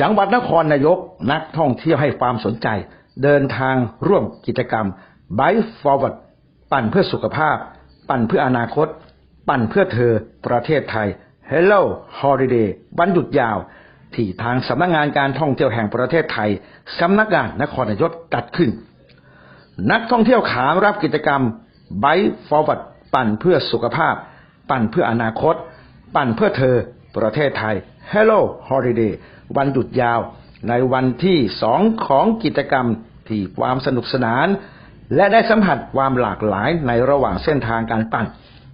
จังหวัดนครนายกนักท่องเที่ยวให้ความสนใจ เดินทางร่วมกิจกรรม Bike Forward ปั่นเพื่อสุขภาพ ปั่นเพื่ออนาคต ปั่นเพื่อเธอประเทศไทย Hello Holiday วันหยุดยาว ที่ทางสำนักงงานการท่องเที่ยวแห่งประเทศไทยสำนักงานนครนายกจัดขึ้น นักท่องเที่ยวขานรับกิจกรรม Bike Forward ปั่นเพื่อสุขภาพ ปั่นเพื่ออนาคต ปั่นเพื่อเธอประเทศไทย Hello Holiday วันหยุดยาว ในวันที่สองของกิจกรรมที่ความสนุกสนาน และได้สัมผัสความหลากหลายในระหว่างเส้นทางการปั่น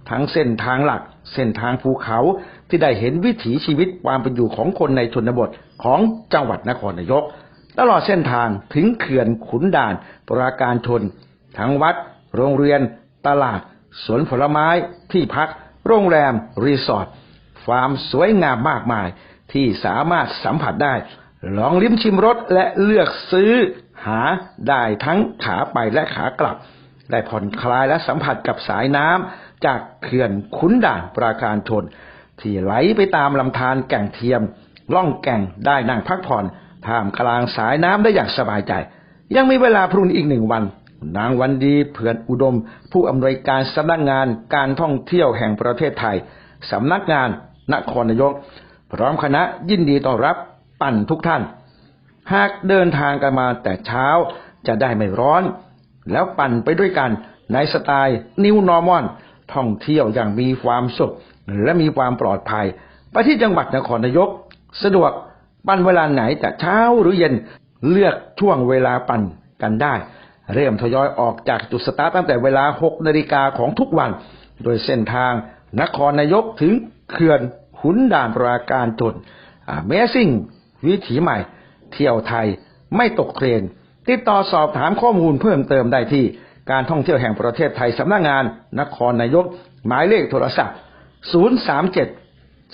ทั้งเส้นทางหลัก เส้นทางภูเขาที่ได้เห็นวิถีชีวิตความเป็นอยู่ของคนในชนบทของจังหวัดนครนายก ตลอดเส้นทางถึงเขื่อนขุนด่านปราการชน ทั้งวัด โรงเรียน ตลาด สวนผลไม้ที่พัก โรงแรม รีสอร์ทฟาร์มสวยงามมากมาย ที่สามารถสัมผัสได้ ลองลิ้มชิมรสและเลือกซื้อหาได้ทั้งขาไปและขากลับ ได้ผ่อนคลายและสัมผัสกับสายน้ำจากเขื่อนขุนด่านปราการชน ที่ไหลไปตามลำธารแก่งเทียม ล่องแก่งได้นั่งพักผ่อนท่ามกลางสายน้ำได้อย่างสบายใจ ยังมีเวลาพรุ่งนี้อีกหนึ่งวัน นางวันดีเผื่อนอุดม ผู้อำนวยการสำนักงานการท่องเที่ยวแห่งประเทศไทยสำนักงานนครนายก พร้อมคณะยินดีต้อนรับปั่นทุกท่าน หากเดินทางกันมาแต่เช้าจะได้ไม่ร้อน แล้วปั่นไปด้วยกันในสไตล์นิวนอร์มอนท่องเที่ยวอย่างมีความสุข และมีความปลอดภัย ไปที่จังหวัดนครนายก สะดวกปั่นเวลาไหนจะเช้าหรือเย็นเลือกช่วงเวลาปั่นกันได้ เริ่มทยอยออกจากจุดสตาร์ทตั้งแต่เวลา 6 นาฬิกาของทุกวัน โดยเส้นทางนครนายกถึงเขื่อน ขุนด่านปราการชน Amazing วิถีใหม่ เที่ยวไทยไม่ตกเทรน ติดต่อสอบถามข้อมูลเพิ่มเติมได้ที่การท่องเที่ยวแห่งประเทศไทยสำนักงาน นครนายก หมายเลขโทรศัพท์ 037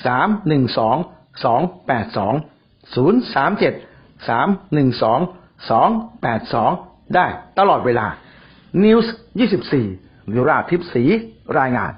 312 282 037 312 282 ได้ตลอดเวลา News 24วิราทิพย์ศรีรายงาน